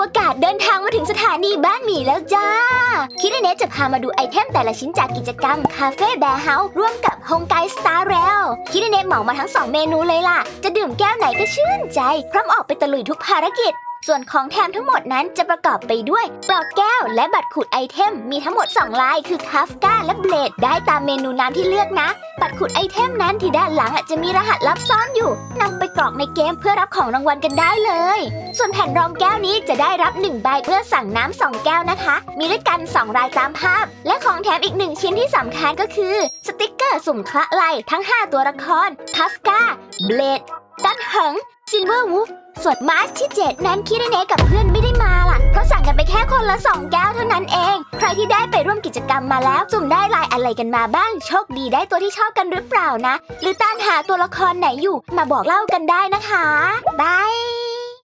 วกาศเดินทางมาถึงสถานีบ้านหมีแล้วจ้า คิดเนจะพามาดูไอเทมแต่ละชิ้นจากกิจกรรมคาเฟ่แบร์เฮาส์ร่วมกับฮงไกสตาร์เรลคิดเนเหมามาทั้ง 2 เมนูเลยล่ะ จะดื่มแก้วไหนก็ชื่นใจ พร้อมออกไปตะลุยทุกภารกิจ ส่วนของแถมทั้งหมดนั้นจะประกอบไปด้วยปลอกแก้วและบัตรขูดไอเทม มีทั้งหมด 2 ลาย คือคาฟกาและเบลดได้ตามเมนูน้ำที่เลือกนะ บัตรขูดไอเทมนั้นที่ด้านหลังอะจะมีรหัสลับซ่อนอยู่นำไปกรอกในเกมเพื่อรับของรางวัลกันได้เลย ส่วนแผ่นรองแก้วนี้จะได้รับ 1 ใบเพื่อสั่งน้ำ2แก้วนะคะ มีด้วยกัน 2 รายตามภาพ และของแถมอีกหนึ่งชิ้นที่สำคัญก็คือ สติกเกอร์สุ่มคละไลทั้ง 5 ตัวละครคัฟกาเบลด ตันหังซินเวอร์วูฟส่วนมาร์ชที่7นั้นคิดเนกับเพื่อนไม่ได้มาล่ะ เพราะสั่งกันไปแค่คนละ2แก้วเท่านั้นเอง ใครที่ได้ไปร่วมกิจกรรมมาแล้วจุ่มได้ลายอะไรกันมาบ้าง โชคดีได้ตัวที่ชอบกันหรือเปล่านะ หรือตามหาตัวละครไหนอยู่มาบอกเล่ากันได้นะคะบาย